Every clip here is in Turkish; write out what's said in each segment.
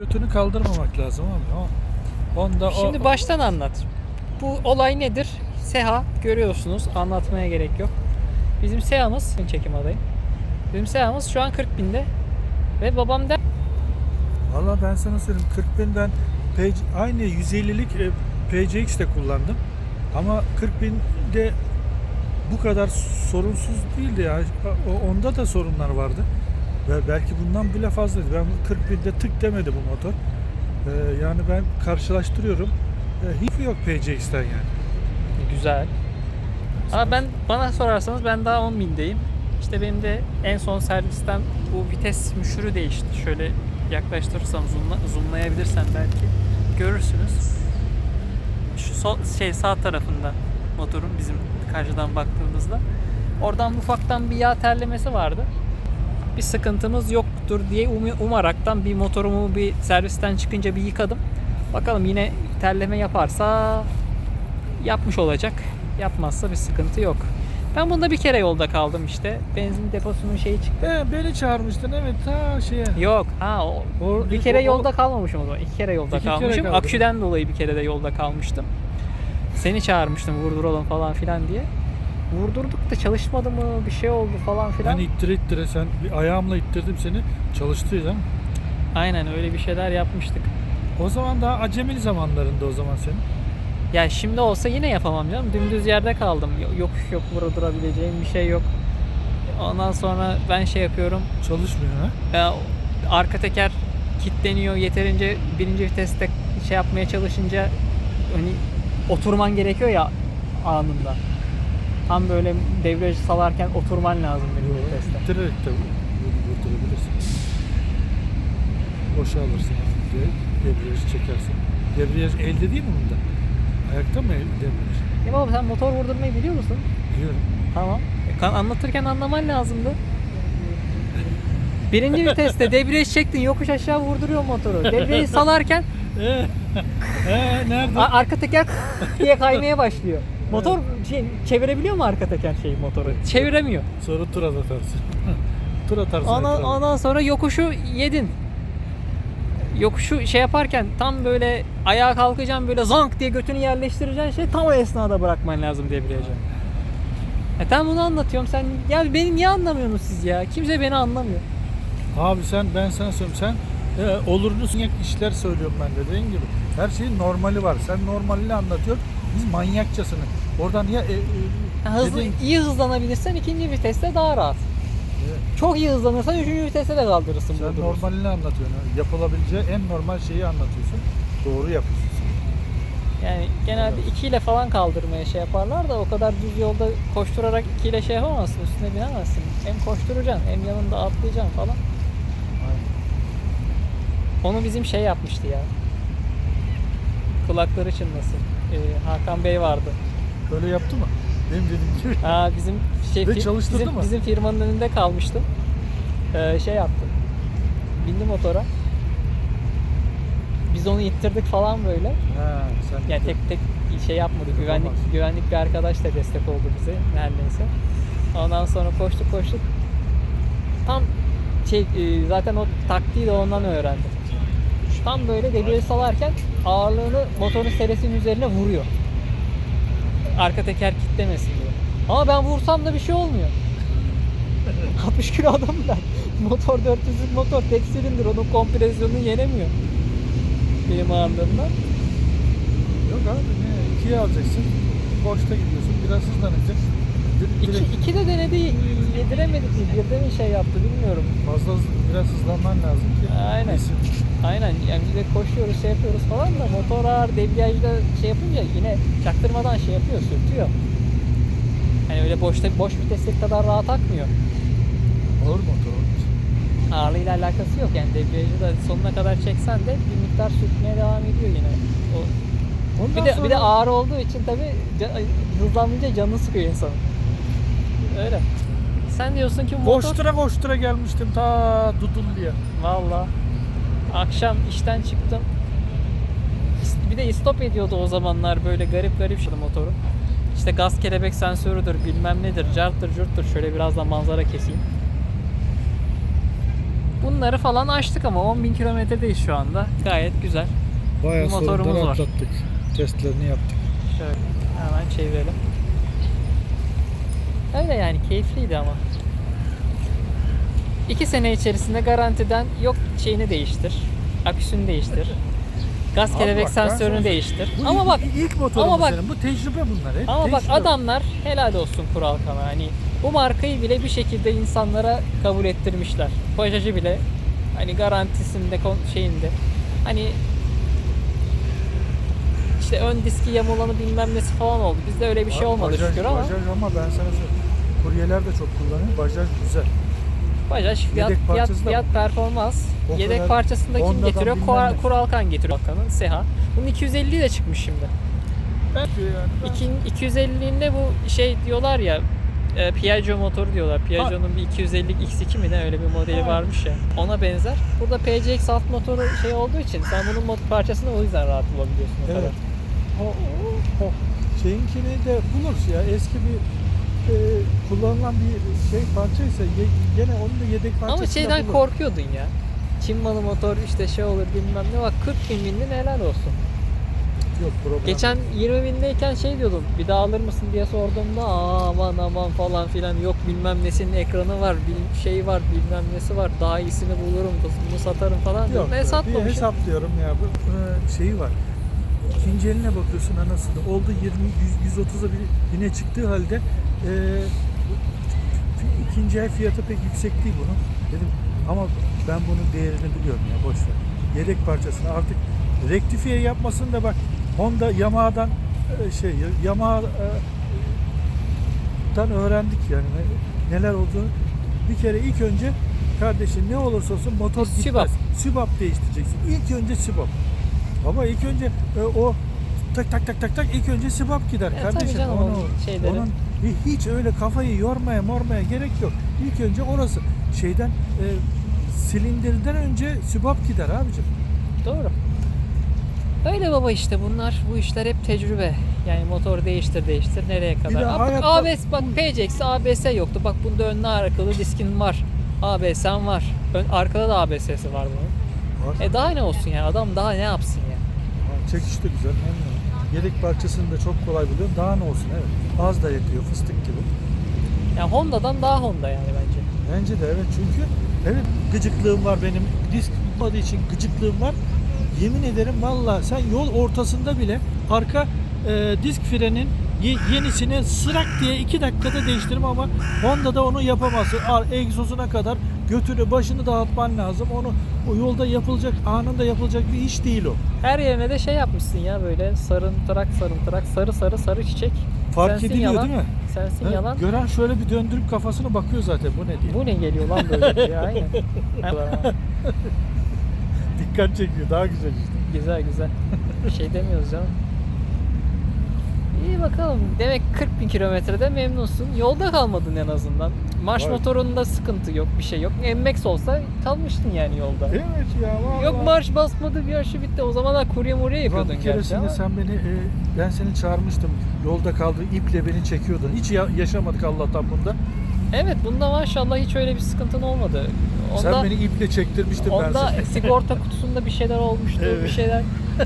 Götünü kaldırmamak lazım abi. O, onda Şimdi o, baştan anlat. Bu olay nedir? Seha görüyorsunuz. Anlatmaya gerek yok. Bizim Seha'mız çekim adayım. Bizim Seha'mız şu an 40 binde. Ve babam da Valla ben sana söyleyeyim 40 bin ben PC, aynı 150'lik e, PCX de kullandım. Ama 40 binde bu kadar sorunsuz değildi ya. O, onda da sorunlar vardı. Belki bundan bile fazlaydı. Ben 40 binde tık demedi bu motor. Ee, yani ben karşılaştırıyorum. Ee, hiç yok PCX'ten yani. güzel. Ama ben bana sorarsanız ben daha 10 bindeyim. İşte benim de en son servisten bu vites müşürü değişti. Şöyle yaklaştırırsam zoomla, zoomlayabilirsem belki görürsünüz. Şu sol, şey sağ tarafında motorun bizim karşıdan baktığımızda oradan ufaktan bir yağ terlemesi vardı. Bir sıkıntımız yoktur diye umi- umaraktan bir motorumu bir servisten çıkınca bir yıkadım. Bakalım yine terleme yaparsa yapmış olacak. Yapmazsa bir sıkıntı yok. Ben bunda bir kere yolda kaldım işte. Benzin deposunun şeyi çıktı. He, beni çağırmıştın evet ta şeye. Yok. Ha o, O- bir kere o- yolda kalmamışım o zaman. İki kere yolda İki kere kalmışım. kaldın. Aküden dolayı bir kere de yolda kalmıştım. Seni çağırmıştım vurduralım falan filan diye. Vurdurduk da çalışmadı mı bir şey oldu falan filan. Ben ittire ittire sen bir ayağımla ittirdim seni. Çalıştı değil mi? Aynen öyle bir şeyler yapmıştık. O zaman daha acemili zamanlarında o zaman senin. Ya şimdi olsa yine yapamam canım. Dümdüz yerde kaldım. Yo- Yokuş yok vurdurabileceğim bir şey yok. Ondan sonra ben şey yapıyorum. Çalışmıyor ha? Ya, arka teker kilitleniyor yeterince birinci viteste şey yapmaya çalışınca hani oturman gerekiyor ya anında. Tam böyle debriyaj salarken oturman lazım birinci viteste. İttirerek de vur- vurdurabilirsin. Boşa alırsın. Direkt Debriyajı çekersin. Debriyaj elde değil mi bunda? Ayakta mı el- debriyaj? Ya baba sen motor vurdurmayı biliyor musun? Biliyorum. Tamam. E, kan- anlatırken anlaman lazımdı. Birinci viteste debriyaj çektin yokuş aşağı vurduruyor motoru. Debriyajı salarken Eee ee, nerede? a- arka teker diye kaymaya başlıyor. Motor şey, çevirebiliyor mu arka teker şeyi motoru? Çeviremiyor. Sonra tur atarsın. tur atarsın. Ondan, ondan sonra yokuşu yedin. Yokuşu şey yaparken tam böyle ayağa kalkacaksın böyle zank diye götünü yerleştireceksin şey tam o esnada bırakman lazım debriyajı. E tamam bunu anlatıyorum sen ya beni niye anlamıyorsunuz siz ya? Kimse beni anlamıyor. Abi sen ben sana söyleyeyim sen e, olurunu işler söylüyorum ben de dediğin gibi. Her şeyin normali var. Sen normalini anlatıyorsun. Biz manyakçasını. Oradan ya e, e, hızlı, dediğin- iyi hızlanabilirsen ikinci viteste daha rahat. Evet. Çok iyi hızlanırsan üçüncü viteste de kaldırırsın. sen vurdurursun. normalini anlatıyorsun. Yapılabileceği en normal şeyi anlatıyorsun. Doğru yapıyorsun. Yani genelde 2 ile falan kaldırmaya şey yaparlar da o kadar düz yolda koşturarak 2 ile şey yapamazsın, üstüne binemezsin. Hem koşturacaksın hem yanında atlayacaksın falan. Aynen. Onu bizim şey yapmıştı ya. Kulakları çınlasın. Ee, Hakan Bey vardı. Böyle yaptı mı? Benim dediğim gibi. Aa, bizim şey Ve çalıştırdı bizim, mı? bizim firmanın önünde kalmıştım. Ee, şey yaptı. Bindi motora. Biz onu ittirdik falan böyle. Ha, sen Yani tek tek şey yapmadı. Güvenlik Yapamaz. güvenlik bir arkadaş da destek oldu bize her neyse. Ondan sonra koştuk koştuk. Tam şey e, zaten o taktiği de ondan öğrendim. Tam böyle debriyajı salarken ağırlığını motorun seresinin üzerine vuruyor. Arka teker kitlemesin diye. Ama ben vursam da bir şey olmuyor. 60 kilo adam ben. Motor 400'lük motor tek silindir onun kompresyonunu yenemiyor. Benim ağırlığımdan. Yok abi ne? İkiye alacaksın. Boşta gidiyorsun. Biraz hızlanacaksın. Direkt iki de denedi yediremedik? Bir de mi şey yaptı bilmiyorum. fazla hız- biraz hızlanman lazım ki. Aynen. Neyse. Aynen yani biz de koşuyoruz şey yapıyoruz falan da motor ağır debriyajda şey yapınca yine çaktırmadan şey yapıyor sürtüyor. Hani öyle boşta boş viteslik kadar rahat akmıyor. Ağır motor için. Ağırlığıyla alakası yok yani debriyajı da sonuna kadar çeksen de bir miktar sürtmeye devam ediyor yine. O, Ondan bir de sonra bir de ağır olduğu için tabi hızlanınca canını sıkıyor insanın. Öyle. Sen diyorsun ki motor koştura koştura gelmiştim ta Dudullu'ya. Valla. Akşam işten çıktım. Bir de istop ediyordu o zamanlar böyle garip garip şey motoru. İşte gaz kelebek sensörüdür bilmem nedir carttır curttur şöyle biraz da manzara keseyim. Bunları falan açtık ama 10.000 kilometredeyiz şu anda. Gayet güzel. Bayağı Bir motorumuz var. atlattık. Testlerini yaptık. Şöyle hemen çevirelim. Öyle yani keyifliydi ama. İki sene içerisinde garantiden yok şeyini değiştir. Aküsünü değiştir. Gaz kelebek bak, sensörünü değiştir. Bu ama ilk, bak ilk motorumuz ama bak- senin. Bu tecrübe bunlar. Hep ama bak tecrübe. adamlar helal olsun Kuralkan'a. Hani bu markayı bile bir şekilde insanlara kabul ettirmişler. Bajajı bile hani garantisinde şeyinde hani işte ön diski yamulanı bilmem nesi falan oldu. Bizde öyle bir şey olmadı Bajaj- şükür ama Bajaj ama ben sana söyleyeyim. Kuryeler de çok kullanıyor. Bajaj güzel. Bajaj fiyat Yedek fiyat parçası da fiyat performans. O Yedek kadar parçasını da kim Honda'dan getiriyor? bilmem Kural, ne. Kuralkan getiriyor Kuralkan'ın Seha. Bunun 250 de çıkmış şimdi. Belki yani. ben- İkin, 250'inde bu şey diyorlar ya e, Piaggio motoru diyorlar. Piaggio'nun bir 250 X2 mi ne öyle bir modeli Ha. varmış ya. Ona benzer. Burada PCX alt motoru şey olduğu için sen bunun mod parçasını o yüzden rahat bulabiliyorsun o kadar. Evet. O, o, o şeyinkini de buluruz ya. Eski bir kullanılan bir şey parçaysa ye, gene onun da yedek parçası Ama şeyden korkuyordun ya. Çin malı motor işte şey olur bilmem ne bak 40 bin bindin helal olsun. Yok problem. Geçen 20 bindeyken şey diyordum bir daha alır mısın diye sorduğumda "Aa, aman aman falan filan yok bilmem nesinin ekranı var bil, şey var bilmem nesi var daha iyisini bulurum bunu satarım falan Yok, diyordum. Ne bir satmamışım. hesaplıyorum ya. Bu e, şeyi var. İkinci eline bakıyorsun anasını. Oldu 20 100, 130'a bir bine çıktığı halde e, ikinci el fiyatı pek yüksek değil bunun. Dedim ama ben bunun değerini biliyorum ya boş ver. Yedek parçasını artık rektifiye yapmasını da bak Honda Yamaha'dan e, şey Yamaha e, dan öğrendik yani Ne- neler olduğunu. Bir kere ilk önce kardeşim ne olursa olsun motor gitmez. Sübap değiştireceksin. İlk önce sübap. Ama ilk önce e, o tak tak tak tak tak ilk önce sübap gider E, kardeşim. canım, onu, onun şeyleri. onun hi- hiç öyle kafayı yormaya mormaya gerek yok. İlk önce orası şeyden e, silindirden önce sübap gider abicim. Doğru. Öyle baba işte bunlar bu işler hep tecrübe. Yani motor değiştir değiştir nereye kadar. Aa, bak, hayatta- ABS bak PCX ABS yoktu. Bak bunda önlü arkalı diskin var. ABS'm var. Ön, arkada da ABS'si var bunun. Var. E daha ne olsun ya adam daha ne yapsın ya. Ha, Çekiş de güzel. memnunum. Yedek parçasını da çok kolay buluyorum. Daha ne olsun evet. Az da yetiyor fıstık gibi. Yani Honda'dan daha Honda yani bence. Bence de evet çünkü evet gıcıklığım var benim. Disk olmadığı için gıcıklığım var. Yemin ederim valla sen yol ortasında bile arka e, disk frenin ye- yenisini sırak diye iki dakikada değiştiririm ama Honda'da onu yapamazsın. Ar- Egzozuna kadar götünü başını dağıtman lazım. Onu o yolda yapılacak anında yapılacak bir iş değil o. Her yerine de şey yapmışsın ya böyle sarımtırak sarımtırak sarı sarı sarı çiçek. Fark Sensin ediliyor yalan, değil mi? Sensin Ha, yalan. Gören şöyle bir döndürüp kafasına bakıyor zaten bu ne diye. Bu ne geliyor lan böyle diye aynen. Dikkat çekiyor daha güzel işte. Güzel güzel. Bir şey demiyoruz canım. İyi bakalım. Demek 40 bin kilometrede memnunsun. Yolda kalmadın en azından. Marş Var. motorunda sıkıntı yok, bir şey yok. MX olsa kalmıştın yani yolda. Evet ya vallahi. Yok marş basmadı, bir yarışı bitti. O zamanlar kurye murye Ulan yapıyordun bir gerçi keresinde ama. sen beni, e, ben seni çağırmıştım. Yolda kaldı, iple beni çekiyordun. Hiç ya- yaşamadık Allah'tan bunda. Evet, bunda maşallah hiç öyle bir sıkıntın olmadı. Onda, sen beni iple çektirmiştin ben onda seni. sigorta kutusunda bir şeyler olmuştu, bir Evet. şeyler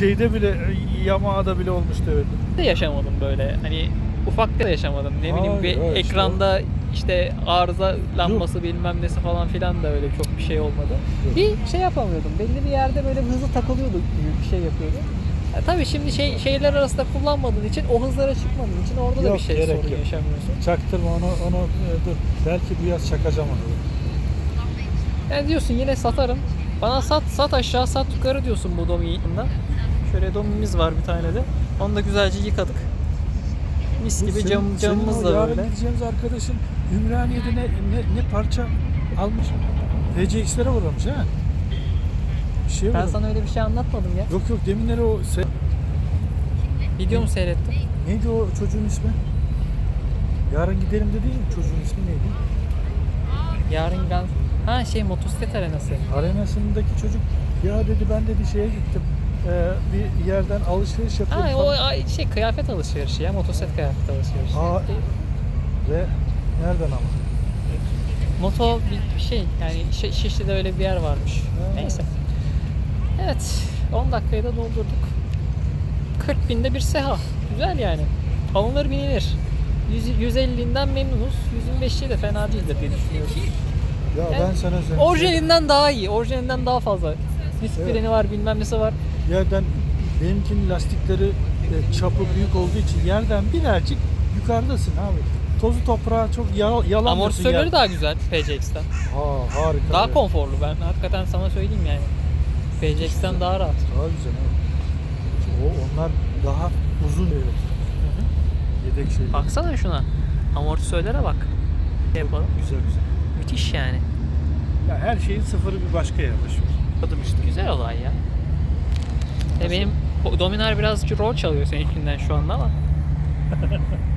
Şeyde bile, e, Yamaha'da bile olmuştu evet. de yaşamadım böyle. Hani ufak da yaşamadım. Ne bileyim Hayır, bir evet, işte ekranda işte arıza lambası bilmem nesi falan filan da öyle çok bir şey olmadı. Yok. Bir şey yapamıyordum. Belli bir yerde böyle hızlı takılıyordu gibi bir şey yapıyordu. Ya tabii şimdi şey şehirler arasında kullanmadığın için o hızlara çıkmadığın için orada da Yok, bir şey gerek sorun yok. yaşamıyorsun. Çaktırma onu, onu e, dur. Belki bu yaz çakacağım onu. Yani diyorsun yine satarım. Bana sat sat aşağı sat yukarı diyorsun bu domiyinden. Şöyle domimiz var bir tane de. Onu da güzelce yıkadık. Mis gibi cam, camımız da yarın böyle. gideceğimiz arkadaşın Ümraniye'de ne, ne, ne parça almış? PCX'lere uğramış ha? Bir şey Ben uğramış. sana öyle bir şey anlatmadım ya. Yok yok deminleri o se- Video mu seyrettin? Neydi o çocuğun ismi? Yarın gidelim dedi ya çocuğun ismi neydi? Yarın ben... Ha şey motosiklet arenası. Arenasındaki çocuk ya dedi ben dedi şeye gittim. Ee, bir yerden alışveriş yapıyorum Ha o falan. ay, şey kıyafet alışverişi ya motosiklet kıyafet alışverişi. Aa, ve nereden ama? Moto bir, bir şey yani Şi- Şişli'de öyle bir yer varmış. Ha. Neyse. Evet 10 dakikayı da doldurduk. 40 binde bir seha. Güzel yani. Alınır binilir. 100, 150'inden memnunuz. 125'i de fena değildir diye düşünüyoruz. Ya ben sana söyleyeyim. Orijinalinden daha iyi. Orijinalinden daha fazla. Disk Evet. freni var bilmem nesi var. Yerden benimkinin lastikleri e, çapı büyük olduğu için yerden birazcık yukarıdasın abi. Tozu toprağa çok ya, yalan Amortisörleri daha güzel PCX'ten. Ha, harika. Daha evet. konforlu ben hakikaten sana söyleyeyim yani. PCX'ten daha rahat. Daha güzel abi. O, onlar daha uzun evet. Yedek şey. Baksana şuna. Amortisörlere bak. Şey yapalım. Güzel güzel. Müthiş yani. Ya her şeyin sıfırı bir başka yaklaşıyor. Adım işte güzel olay ya. E benim Dominar biraz rol çalıyor seninkinden şu anda ama.